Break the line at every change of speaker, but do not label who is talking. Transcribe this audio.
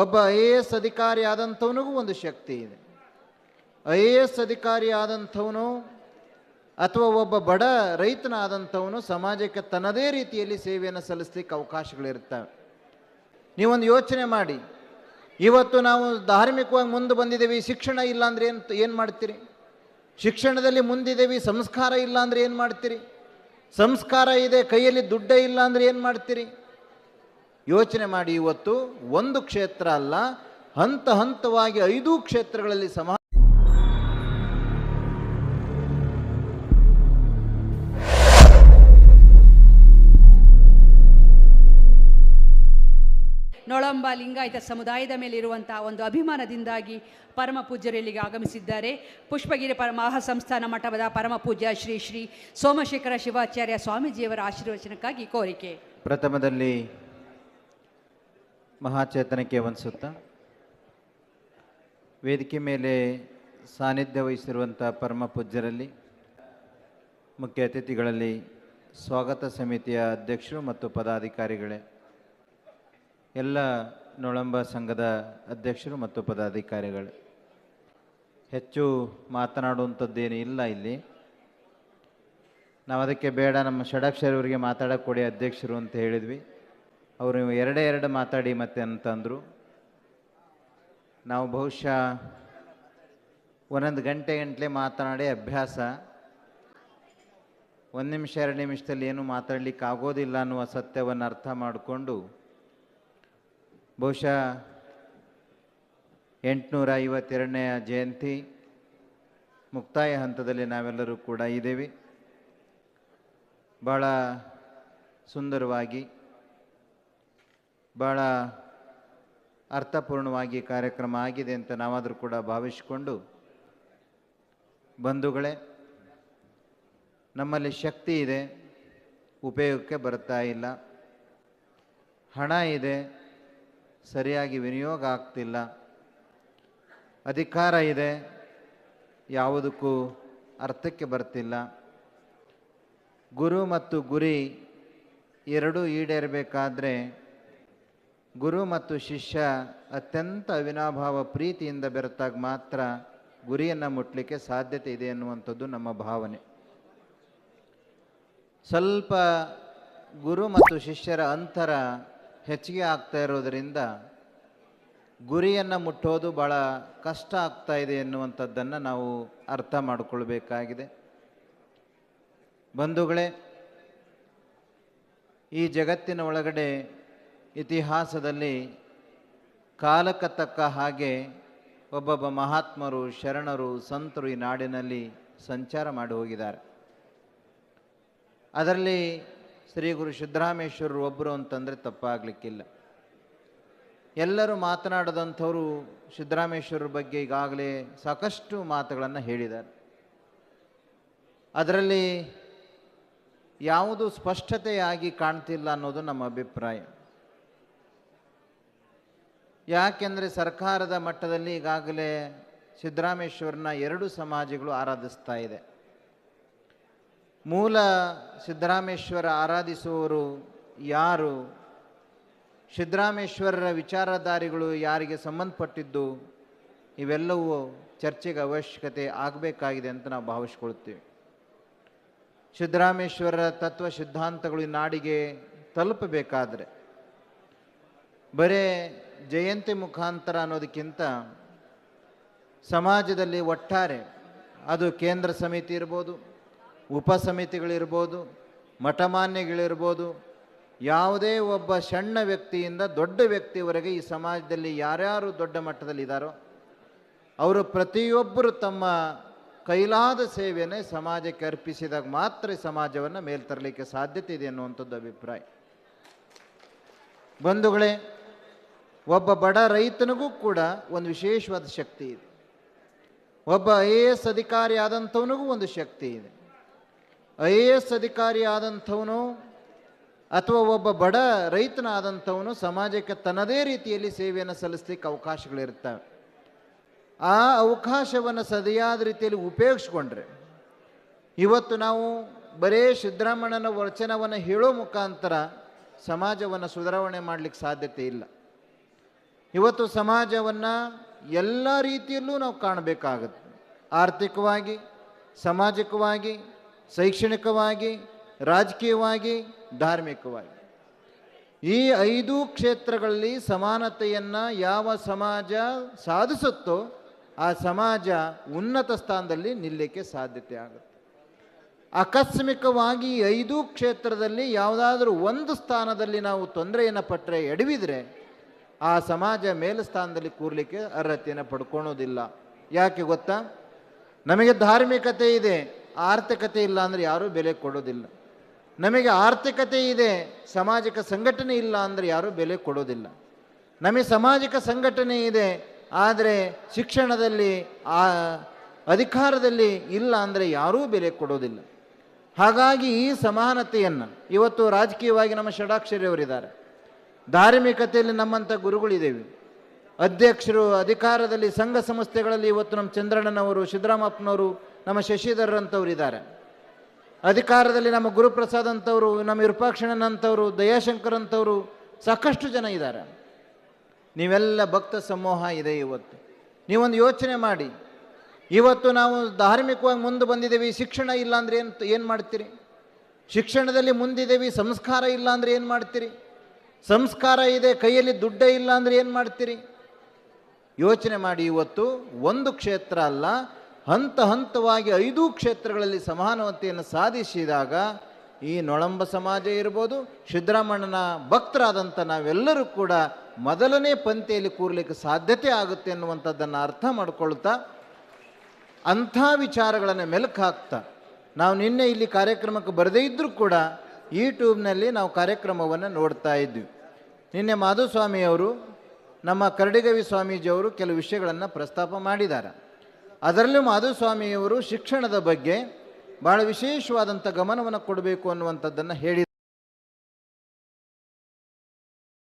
ಒಬ್ಬ I A S ಅಧಿಕಾರಿ ಆದಂಥವನಿಗೂ ಒಂದು ಶಕ್ತಿ ಇದೆ. ಐ ಎ ಎಸ್ ಅಧಿಕಾರಿ ಆದಂಥವನು ಅಥವಾ ಒಬ್ಬ ಬಡ ರೈತನಾದಂಥವನು ಸಮಾಜಕ್ಕೆ ತನ್ನದೇ ರೀತಿಯಲ್ಲಿ ಸೇವೆಯನ್ನು ಸಲ್ಲಿಸ್ಲಿಕ್ಕೆ ಅವಕಾಶಗಳಿರ್ತವೆ ನೀವೊಂದು ಯೋಚನೆ ಮಾಡಿ, ಇವತ್ತು ನಾವು ಧಾರ್ಮಿಕವಾಗಿ ಮುಂದೆ ಬಂದಿದ್ದೀವಿ ಶಿಕ್ಷಣ ಇಲ್ಲಾಂದ್ರೆ ಏನು ಏನು ಮಾಡ್ತೀರಿ? ಶಿಕ್ಷಣದಲ್ಲಿ ಮುಂದಿದ್ದೀವಿ ಸಂಸ್ಕಾರ ಇಲ್ಲಾಂದ್ರೆ ಏನು ಮಾಡ್ತೀರಿ? ಸಂಸ್ಕಾರ ಇದೆ, ಕೈಯಲ್ಲಿ ದುಡ್ಡೇ ಇಲ್ಲಾಂದ್ರೆ ಏನು ಮಾಡ್ತೀರಿ? ಯೋಚನೆ ಮಾಡಿ ಇವತ್ತು ಒಂದು ಕ್ಷೇತ್ರ ಅಲ್ಲ ಹಂತ ಹಂತವಾಗಿ ಐದು ಕ್ಷೇತ್ರಗಳಲ್ಲಿ ಸಮ
ನೊಳಂಬ ಲಿಂಗಾಯತ ಸಮುದಾಯದ ಮೇಲೆ ಇರುವಂತಹ ಒಂದು ಅಭಿಮಾನದಿಂದಾಗಿ ಪರಮ ಪೂಜ್ಯರು ಇಲ್ಲಿಗೆ ಆಗಮಿಸಿದ್ದಾರೆ. ಪುಷ್ಪಗಿರಿ ಪರ ಮಹಾಸಂಸ್ಥಾನ ಮಠದ ಪರಮ ಪೂಜ್ಯ ಶ್ರೀ ಶ್ರೀ ಸೋಮಶೇಖರ ಶಿವಾಚಾರ್ಯ ಸ್ವಾಮೀಜಿಯವರ ಆಶೀರ್ವಚನಕ್ಕಾಗಿ ಕೋರಿಕೆ.
ಪ್ರಥಮದಲ್ಲಿ ಮಹಾಚೇತನಕ್ಕೆ ವಂದಿಸುತ್ತಾ ವೇದಿಕೆ ಮೇಲೆ ಸಾನ್ನಿಧ್ಯ ವಹಿಸಿರುವಂಥ ಪರಮ ಪೂಜ್ಯರಲ್ಲಿ, ಮುಖ್ಯ ಅತಿಥಿಗಳಲ್ಲಿ ಸ್ವಾಗತ ಸಮಿತಿಯ ಅಧ್ಯಕ್ಷರು ಮತ್ತು ಪದಾಧಿಕಾರಿಗಳೇ, ಎಲ್ಲ ನೊಳಂಬ ಸಂಘದ ಅಧ್ಯಕ್ಷರು ಮತ್ತು ಪದಾಧಿಕಾರಿಗಳು. ಹೆಚ್ಚು ಮಾತನಾಡುವಂಥದ್ದೇನು ಇಲ್ಲ ಇಲ್ಲಿ. ನಾವು ಅದಕ್ಕೆ ಬೇಡ, ನಮ್ಮ ಷಡಕ್ಷರಿ ಅವರಿಗೆ ಮಾತಾಡಕ್ಕೆ ಕೊಡಿ ಅಧ್ಯಕ್ಷರು ಅಂತ ಹೇಳಿದ್ವಿ. ಅವರು ಎರಡೇ ಎರಡು ಮಾತಾಡಿ ಮತ್ತೆ ಅಂತಂದರು. ನಾವು ಬಹುಶಃ ಒಂದೊಂದು ಗಂಟೆ ಗಂಟಲೆ ಮಾತನಾಡಿ ಅಭ್ಯಾಸ. ಒಂದು ನಿಮಿಷ, ಎರಡು ನಿಮಿಷದಲ್ಲಿ ಏನು ಮಾತಾಡಲಿಕ್ಕೆ ಆಗೋದಿಲ್ಲ ಅನ್ನುವ ಸತ್ಯವನ್ನು ಅರ್ಥ ಮಾಡಿಕೊಂಡು ಬಹುಶಃ ಎಂಟುನೂರ ಐವತ್ತೆರಡನೆಯ ಜಯಂತಿ ಮುಕ್ತಾಯ ಹಂತದಲ್ಲಿ ನಾವೆಲ್ಲರೂ ಕೂಡ ಇದ್ದೇವೆ. ಭಾಳ ಸುಂದರವಾಗಿ ಭಾಳ ಅರ್ಥಪೂರ್ಣವಾಗಿ ಕಾರ್ಯಕ್ರಮ ಆಗಿದೆ ಅಂತ ನಾವಾದರೂ ಕೂಡ ಭಾವಿಸಿಕೊಂಡು, ಬಂಧುಗಳೇ, ನಮ್ಮಲ್ಲಿ ಶಕ್ತಿ ಇದೆ, ಉಪಯೋಗಕ್ಕೆ ಬರ್ತಾ ಇಲ್ಲ, ಹಣ ಇದೆ, ಸರಿಯಾಗಿ ವಿನಿಯೋಗ ಆಗ್ತಿಲ್ಲ, ಅಧಿಕಾರ ಇದೆ, ಯಾವುದಕ್ಕೂ ಅರ್ಥಕ್ಕೆ ಬರ್ತಿಲ್ಲ. ಗುರು ಮತ್ತು ಗುರಿ ಎರಡೂ ಈಡೇರಬೇಕಾದ್ರೆ ಗುರು ಮತ್ತು ಶಿಷ್ಯ ಅತ್ಯಂತ ಅವಿನಾಭಾವ ಪ್ರೀತಿಯಿಂದ ಬೆರೆತಾಗ ಮಾತ್ರ ಗುರಿಯನ್ನು ಮುಟ್ಟಲಿಕ್ಕೆ ಸಾಧ್ಯತೆ ಇದೆ ಎನ್ನುವಂಥದ್ದು ನಮ್ಮ ಭಾವನೆ. ಸ್ವಲ್ಪ ಗುರು ಮತ್ತು ಶಿಷ್ಯರ ಅಂತರ ಹೆಚ್ಚಿಗೆ ಆಗ್ತಾ ಇರೋದರಿಂದ ಗುರಿಯನ್ನು ಮುಟ್ಟೋದು ಭಾಳ ಕಷ್ಟ ಆಗ್ತಾ ಇದೆ ಎನ್ನುವಂಥದ್ದನ್ನು ನಾವು ಅರ್ಥ ಮಾಡಿಕೊಳ್ಬೇಕಾಗಿದೆ. ಬಂಧುಗಳೇ, ಈ ಜಗತ್ತಿನ ಒಳಗಡೆ ಇತಿಹಾಸದಲ್ಲಿ ಕಾಲಕ್ಕೆ ತಕ್ಕ ಹಾಗೆ ಒಬ್ಬೊಬ್ಬ ಮಹಾತ್ಮರು, ಶರಣರು, ಸಂತರು ಈ ನಾಡಿನಲ್ಲಿ ಸಂಚಾರ ಮಾಡಿ ಹೋಗಿದ್ದಾರೆ. ಅದರಲ್ಲಿ ಶ್ರೀ ಗುರು ಸಿದ್ದರಾಮೇಶ್ವರರು ಒಬ್ಬರು ಅಂತಂದರೆ ತಪ್ಪಾಗಲಿಕ್ಕಿಲ್ಲ. ಎಲ್ಲರೂ ಮಾತನಾಡದಂಥವರು ಸಿದ್ದರಾಮೇಶ್ವರರ ಬಗ್ಗೆ ಈಗಾಗಲೇ ಸಾಕಷ್ಟು ಮಾತುಗಳನ್ನು ಹೇಳಿದ್ದಾರೆ. ಅದರಲ್ಲಿ ಯಾವುದು ಸ್ಪಷ್ಟತೆಯಾಗಿ ಕಾಣ್ತಿಲ್ಲ ಅನ್ನೋದು ನಮ್ಮ ಅಭಿಪ್ರಾಯ. ಯಾಕೆಂದರೆ ಸರ್ಕಾರದ ಮಟ್ಟದಲ್ಲಿ ಈಗಾಗಲೇ ಸಿದ್ದರಾಮೇಶ್ವರನ ಎರಡು ಸಮಾಜಗಳು ಆರಾಧಿಸ್ತಾ ಇದೆ. ಮೂಲ ಸಿದ್ದರಾಮೇಶ್ವರ ಆರಾಧಿಸುವವರು ಯಾರು? ಸಿದ್ದರಾಮೇಶ್ವರರ ವಿಚಾರಧಾರಿಗಳು ಯಾರಿಗೆ ಸಂಬಂಧಪಟ್ಟಿದ್ದು? ಇವೆಲ್ಲವೂ ಚರ್ಚೆಗೆ ಅವಶ್ಯಕತೆ ಆಗಬೇಕಾಗಿದೆ ಅಂತ ನಾವು ಭಾವಿಸ್ಕೊಳ್ತೀವಿ. ಸಿದ್ದರಾಮೇಶ್ವರರ ತತ್ವ ಸಿದ್ಧಾಂತಗಳು ನಾಡಿಗೆ ತಲುಪಬೇಕಾದರೆ ಬರೇ ಜಯಂತಿ ಮುಖಾಂತರ ಅನ್ನೋದಕ್ಕಿಂತ ಸಮಾಜದಲ್ಲಿ ಒಟ್ಟಾರೆ ಅದು ಕೇಂದ್ರ ಸಮಿತಿ ಇರ್ಬೋದು, ಉಪ ಸಮಿತಿಗಳಿರ್ಬೋದು, ಮಠಮಾನ್ಯಗಳಿರ್ಬೋದು, ಯಾವುದೇ ಒಬ್ಬ ಸಣ್ಣ ವ್ಯಕ್ತಿಯಿಂದ ದೊಡ್ಡ ವ್ಯಕ್ತಿಯವರೆಗೆ ಈ ಸಮಾಜದಲ್ಲಿ ಯಾರ್ಯಾರು ದೊಡ್ಡ ಮಟ್ಟದಲ್ಲಿ ಇದ್ದಾರೋ ಅವರು ಪ್ರತಿಯೊಬ್ಬರು ತಮ್ಮ ಕೈಲಾದ ಸೇವೆಯನ್ನೇ ಸಮಾಜಕ್ಕೆ ಅರ್ಪಿಸಿದಾಗ ಮಾತ್ರ ಸಮಾಜವನ್ನು ಮೇಲ್ತರಲಿಕ್ಕೆ ಸಾಧ್ಯತೆ ಇದೆ ಅನ್ನುವಂಥದ್ದು ಅಭಿಪ್ರಾಯ. ಬಂಧುಗಳೇ ಒಬ್ಬ ಬಡ ರೈತನಿಗೂ ಕೂಡ ಒಂದು ವಿಶೇಷವಾದ ಶಕ್ತಿ ಇದೆ. ಒಬ್ಬ ಐ ಎ ಎಸ್ ಅಧಿಕಾರಿ ಆದಂಥವನಿಗೂ ಒಂದು ಶಕ್ತಿ ಇದೆ. ಐ ಎ ಎಸ್ ಅಧಿಕಾರಿ ಆದಂಥವನು ಅಥವಾ ಒಬ್ಬ ಬಡ ರೈತನಾದಂಥವನು ಸಮಾಜಕ್ಕೆ ತನ್ನದೇ ರೀತಿಯಲ್ಲಿ ಸೇವೆಯನ್ನು ಸಲ್ಲಿಸ್ಲಿಕ್ಕೆ ಅವಕಾಶಗಳಿರ್ತವೆ ಆ ಅವಕಾಶವನ್ನು ಸರಿಯಾದ ರೀತಿಯಲ್ಲಿ ಉಪಯೋಗಿಸ್ಕೊಂಡ್ರೆ ಇವತ್ತು ನಾವು ಬರೇ ಸಿದ್ದರಾಮಣ್ಣನ ವಚನವನ್ನು ಹೇಳೋ ಮುಖಾಂತರ ಸಮಾಜವನ್ನು ಸುಧಾರಣೆ ಮಾಡಲಿಕ್ಕೆ ಸಾಧ್ಯತೆ ಇಲ್ಲ. ಇವತ್ತು ಸಮಾಜವನ್ನು ಎಲ್ಲ ರೀತಿಯಲ್ಲೂ ನಾವು ಕಾಣಬೇಕಾಗತ್ತೆ. ಆರ್ಥಿಕವಾಗಿ, ಸಾಮಾಜಿಕವಾಗಿ, ಶೈಕ್ಷಣಿಕವಾಗಿ, ರಾಜಕೀಯವಾಗಿ, ಧಾರ್ಮಿಕವಾಗಿ. ಈ ಐದು ಕ್ಷೇತ್ರಗಳಲ್ಲಿ ಸಮಾನತೆಯನ್ನು ಯಾವ ಸಮಾಜ ಸಾಧಿಸುತ್ತೋ ಆ ಸಮಾಜ ಉನ್ನತ ಸ್ಥಾನದಲ್ಲಿ ನಿಲ್ಲಕ್ಕೆ ಸಾಧ್ಯತೆ ಆಗುತ್ತೆ. ಆಕಸ್ಮಿಕವಾಗಿ ಐದು ಕ್ಷೇತ್ರದಲ್ಲಿ ಯಾವುದಾದ್ರೂ ಒಂದು ಸ್ಥಾನದಲ್ಲಿ ನಾವು ತೊಂದರೆಯನ್ನು ಪಟ್ಟರೆ ಎಡವಿದರೆ ಆ ಸಮಾಜ ಮೇಲಸ್ಥಾನದಲ್ಲಿ ಕೂರ್ಲಿಕ್ಕೆ ಅರ್ಹತೆಯನ್ನು ಪಡ್ಕೊಳೋದಿಲ್ಲ ಯಾಕೆ ಗೊತ್ತಾ? ನಮಗೆ ಧಾರ್ಮಿಕತೆ ಇದೆ, ಆರ್ಥಿಕತೆ ಇಲ್ಲ ಅಂದರೆ ಯಾರೂ ಬೆಲೆ ಕೊಡೋದಿಲ್ಲ. ನಮಗೆ ಆರ್ಥಿಕತೆ ಇದೆ, ಸಾಮಾಜಿಕ ಸಂಘಟನೆ ಇಲ್ಲ ಅಂದರೆ ಯಾರೂ ಬೆಲೆ ಕೊಡೋದಿಲ್ಲ. ನಮಗೆ ಸಾಮಾಜಿಕ ಸಂಘಟನೆ ಇದೆ, ಆದರೆ ಶಿಕ್ಷಣದಲ್ಲಿ, ಆ ಅಧಿಕಾರದಲ್ಲಿ ಇಲ್ಲ ಅಂದರೆ ಯಾರೂ ಬೆಲೆ ಕೊಡೋದಿಲ್ಲ. ಹಾಗಾಗಿ ಈ ಸಮಾನತೆಯನ್ನು, ಇವತ್ತು ರಾಜಕೀಯವಾಗಿ ನಮ್ಮ ಷಡಾಕ್ಷರಿಯವರಿದ್ದಾರೆ ಧಾರ್ಮಿಕತೆಯಲ್ಲಿ ನಮ್ಮಂಥ ಗುರುಗಳಿದ್ದೇವೆ. ಅಧ್ಯಕ್ಷರು ಅಧಿಕಾರದಲ್ಲಿ ಸಂಘ ಸಂಸ್ಥೆಗಳಲ್ಲಿ ಇವತ್ತು ನಮ್ಮ ಚಂದ್ರಣ್ಣನವರು, ಸಿದ್ದರಾಮಪ್ಪನವರು, ನಮ್ಮ ಶಶಿಧರ್ರಂಥವ್ರು ಇದ್ದಾರೆ. ಅಧಿಕಾರದಲ್ಲಿ ನಮ್ಮ ಗುರುಪ್ರಸಾದ್ ಅಂತವರು ನಮ್ಮ ವಿರೂಪಾಕ್ಷಣ್ಣನಂಥವರು ದಯಾಶಂಕರ್ ಅಂತವರು ಸಾಕಷ್ಟು ಜನ ಇದ್ದಾರೆ. ನೀವೆಲ್ಲ ಭಕ್ತ ಸಮೂಹ ಇದೆ ಇವತ್ತು. ನೀವೊಂದು ಯೋಚನೆ ಮಾಡಿ. ಇವತ್ತು ನಾವು ಧಾರ್ಮಿಕವಾಗಿ ಮುಂದೆ ಬಂದಿದ್ದೀವಿ ಶಿಕ್ಷಣ ಇಲ್ಲಾಂದ್ರೆ ಏನು ಏನು ಮಾಡ್ತೀರಿ? ಶಿಕ್ಷಣದಲ್ಲಿ ಮುಂದಿದ್ದೀವಿ ಸಂಸ್ಕಾರ ಇಲ್ಲಾಂದ್ರೆ ಏನು ಮಾಡ್ತೀರಿ? ಸಂಸ್ಕಾರ ಇದೆ, ಕೈಯಲ್ಲಿ ದುಡ್ಡೇ ಇಲ್ಲ ಅಂದರೆ ಏನು ಮಾಡ್ತೀರಿ? ಯೋಚನೆ ಮಾಡಿ, ಇವತ್ತು ಒಂದು ಕ್ಷೇತ್ರ ಅಲ್ಲ, ಹಂತ ಹಂತವಾಗಿ ಐದು ಕ್ಷೇತ್ರಗಳಲ್ಲಿ ಸಮಾನತೆಯನ್ನು ಸಾಧಿಸಿದಾಗ ಈ ನೊಳಂಬ ಸಮಾಜ ಇರ್ಬೋದು ಸಿದ್ದರಾಮಣ್ಣನ ಭಕ್ತರಾದಂಥ ನಾವೆಲ್ಲರೂ ಕೂಡ ಮೊದಲನೇ ಪಂಕ್ತಿಯಲ್ಲಿ ಕೂರಲಿಕ್ಕೆ ಸಾಧ್ಯತೆ ಆಗುತ್ತೆ ಅನ್ನುವಂಥದ್ದನ್ನು ಅರ್ಥ ಮಾಡಿಕೊಳ್ತಾ, ಅಂಥ ವಿಚಾರಗಳನ್ನು ಮೆಲುಕು ಹಾಕ್ತಾ ನಾವು ನಿನ್ನೆ ಇಲ್ಲಿ ಕಾರ್ಯಕ್ರಮಕ್ಕೆ ಬರದೇ ಇದ್ದರೂ ಕೂಡ ಯೂಟ್ಯೂಬ್ನಲ್ಲಿ ನಾವು ಕಾರ್ಯಕ್ರಮವನ್ನು ನೋಡ್ತಾ ಇದ್ವಿ. ನಿನ್ನೆ ಮಾಧುಸ್ವಾಮಿಯವರು ನಮ್ಮ ಕರಡಿಗವಿ ಸ್ವಾಮೀಜಿಯವರು ಕೆಲವು ವಿಷಯಗಳನ್ನು ಪ್ರಸ್ತಾಪ ಮಾಡಿದ್ದಾರೆ. ಅದರಲ್ಲೂ ಮಾಧುಸ್ವಾಮಿಯವರು ಶಿಕ್ಷಣದ ಬಗ್ಗೆ ಭಾಳ ವಿಶೇಷವಾದಂಥ ಗಮನವನ್ನು ಕೊಡಬೇಕು ಅನ್ನುವಂಥದ್ದನ್ನು ಹೇಳಿದ್ದಾರೆ.